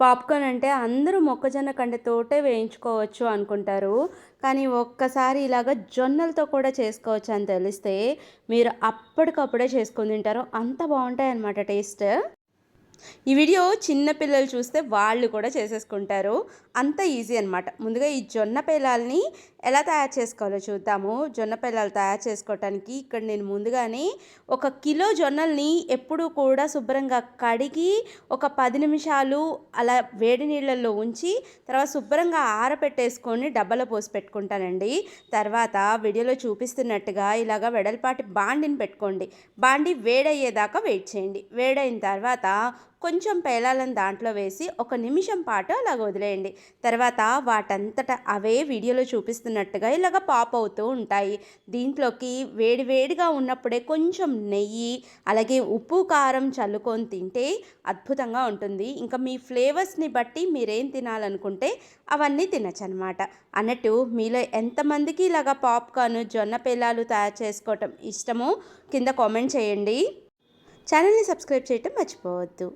Popcorn అంటే అందరూ మొక్కజొన్న కండతోటే వేయించుకోవచ్చు అనుకుంటారు. కానీ ఒక్కసారి ఇలాగ జొన్నలతో కూడా చేసుకోవచ్చు అని తెలిస్తే మీరు అప్పటికప్పుడే చేసుకొని తింటారు. అంత బాగుంటాయి అన్నమాట టేస్ట్. ఈ వీడియో చిన్న పిల్లలు చూస్తే వాళ్ళు కూడా చేసేసుకుంటారు. అంత ఈజీ అనమాట ముందుగా ఈ జొన్న పిల్లల్ని ఎలా తయారు చేసుకోవాలో చూద్దాము. జొన్న పిల్లలు తయారు చేసుకోవటానికి ఇక్కడ నేను ముందుగానే ఒక కిలో జొన్నల్ని ఎప్పుడూ కూడా శుభ్రంగా కడిగి ఒక పది నిమిషాలు అలా వేడి నీళ్ళల్లో ఉంచి తర్వాత శుభ్రంగా ఆరపెట్టేసుకొని డబ్బాలో పోసి పెట్టుకుంటానండి. తర్వాత వీడియోలో చూపిస్తున్నట్టుగా ఇలాగ వెడల్పాటి బాండిని పెట్టుకోండి. బాండి వేడయ్యేదాకా వెయిట్ చేయండి. వేడైన తర్వాత కొంచెం పేలాలను దాంట్లో వేసి ఒక నిమిషం పాటు అలాగ వదిలేయండి. తర్వాత వాటంతట అవే వీడియోలో చూపిస్తున్నట్టుగా ఇలాగ పాప్ అవుతూ ఉంటాయి. దీంట్లోకి వేడివేడిగా ఉన్నప్పుడే కొంచెం నెయ్యి అలాగే ఉప్పు కారం చల్లుకొని తింటే అద్భుతంగా ఉంటుంది. ఇంకా మీ ఫ్లేవర్స్ని బట్టి మీరేం తినాలనుకుంటే అవన్నీ తినచ్చు అనమాట అన్నట్టు మీలో ఎంతమందికి ఇలాగ పాప్కార్న్ జొన్న పేలాలు తయారు చేసుకోవటం ఇష్టమో కింద కామెంట్ చేయండి. ఛానల్ని సబ్స్క్రైబ్ చేయటం మర్చిపోవద్దు.